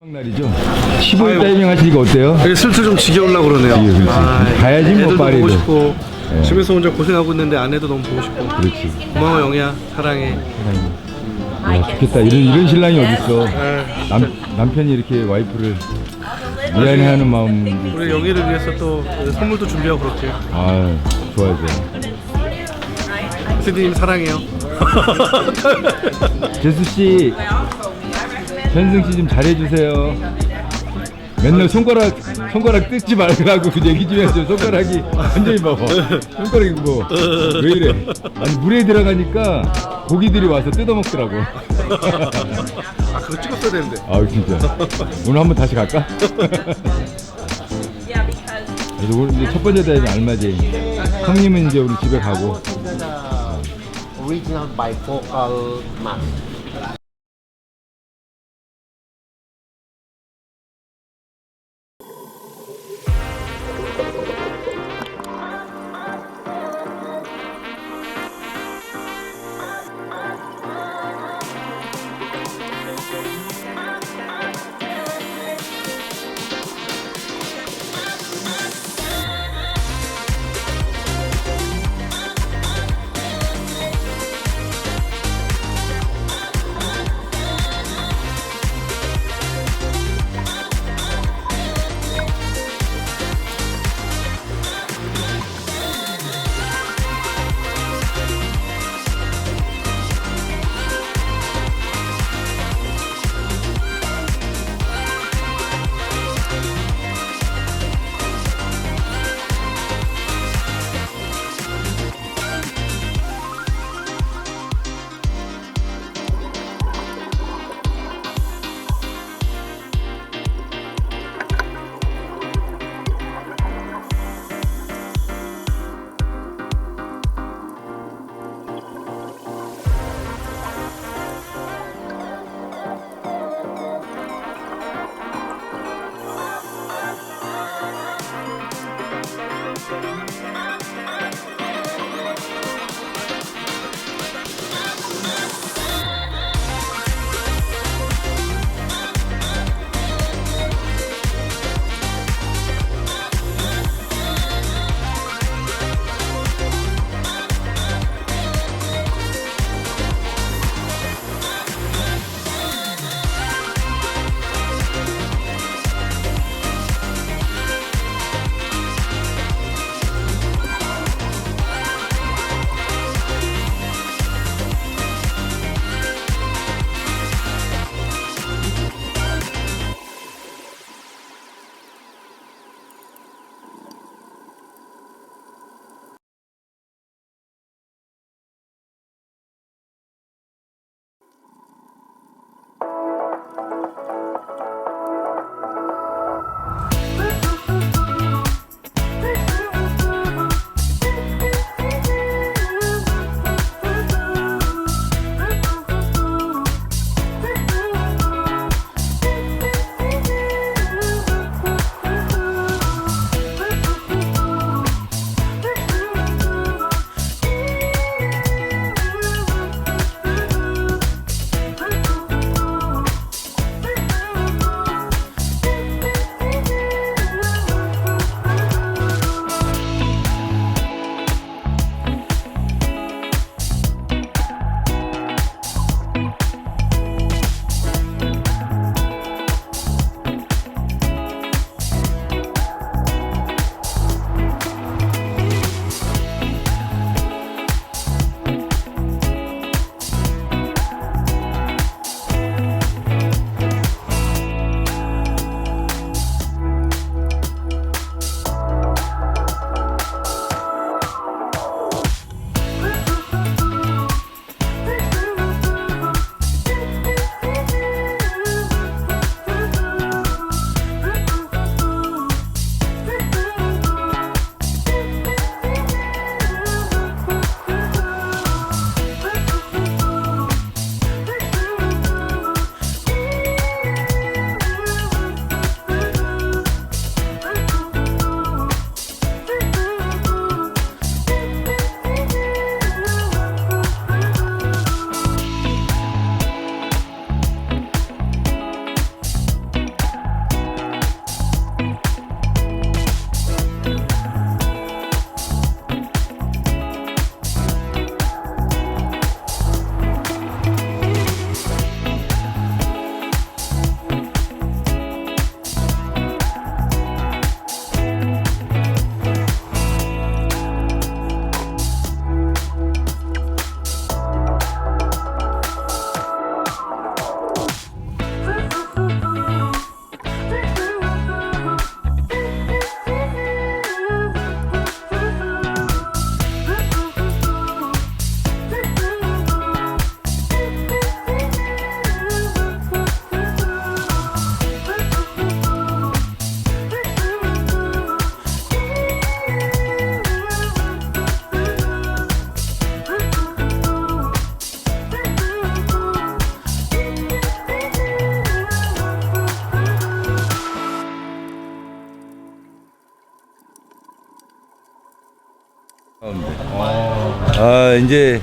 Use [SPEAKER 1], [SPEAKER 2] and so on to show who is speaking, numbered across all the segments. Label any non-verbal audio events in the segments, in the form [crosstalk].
[SPEAKER 1] 날이죠. 15일 타이밍 하시니까 어때요?
[SPEAKER 2] 슬슬 좀 지겨우려고 그러네요.
[SPEAKER 1] 지겨워, 그렇지. 가야지 뭐,
[SPEAKER 2] 애들도
[SPEAKER 1] 파리도.
[SPEAKER 2] 보고 싶고
[SPEAKER 1] 예.
[SPEAKER 2] 집에서 혼자 고생하고 있는데 아내도 너무 보고 싶고
[SPEAKER 1] 그렇지.
[SPEAKER 2] 고마워 영희야 사랑해.
[SPEAKER 1] 야, 좋겠다. 이런 이런 신랑이 어딨어?
[SPEAKER 2] 예.
[SPEAKER 1] 남 남편이 이렇게 와이프를 미안해하는 마음이
[SPEAKER 2] 우리 영희를 위해서 또 선물도 준비하고 그렇게.
[SPEAKER 1] 아 좋아요 좋아.
[SPEAKER 2] 스님 사랑해요. [laughs]
[SPEAKER 1] 제수 씨, 현승 씨 좀 잘해주세요. 맨날 손가락 손가락 뜯지 말라고 그 얘기 좀 해줘. 손가락이 완전히 봐봐. 손가락이 뭐 왜 이래? 아니 물에 들어가니까 고기들이 와서 뜯어먹더라고. [laughs]
[SPEAKER 2] 아 그거 찍었어야 되는데.
[SPEAKER 1] 아 진짜. 오늘 한번 다시 갈까? 그래서 오늘 이제 첫 번째 대회 알맞이. 형님은 이제 우리 집에 가고.
[SPEAKER 3] original bifocal mask.
[SPEAKER 1] 이제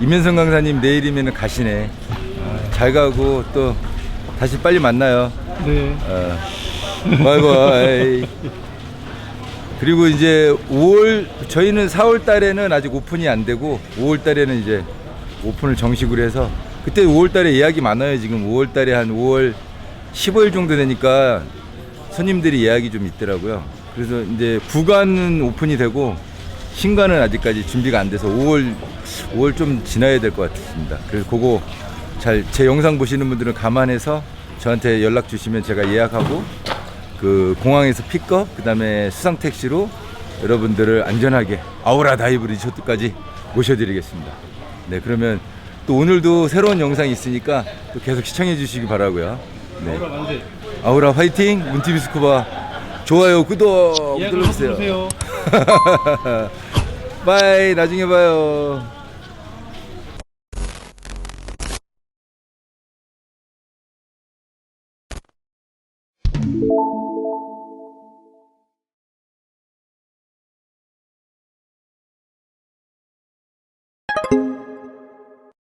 [SPEAKER 1] 임현성 강사님 내일이면 가시네. 잘 가고 또 다시 빨리 만나요.
[SPEAKER 2] 네.
[SPEAKER 1] 어. 바이바이. 그리고 이제 5월 저희는 4월 달에는 아직 오픈이 안 되고 5월 달에는 이제 오픈을 정식으로 해서 그때 5월 달에 예약이 많아요. 지금 5월 달에 한 5월 15일 정도 되니까 손님들이 예약이 좀 있더라고요. 그래서 이제 구간은 오픈이 되고 신간은 아직까지 준비가 안 돼서 5월 5월 좀 지나야 될 것 같습니다. 그래서 그거 잘 제 영상 보시는 분들은 감안해서 저한테 연락 주시면 제가 예약하고 그 공항에서 픽업 그다음에 수상 택시로 여러분들을 안전하게 아우라 다이브 리조트까지 모셔드리겠습니다. 네 그러면 또 오늘도 새로운 영상이 있으니까 또 계속 시청해 주시기 바라고요. 네. 아우라 화이팅 문티비 스쿠바 좋아요 구독 눌러주세요. [laughs] 바이 나중에 봐요.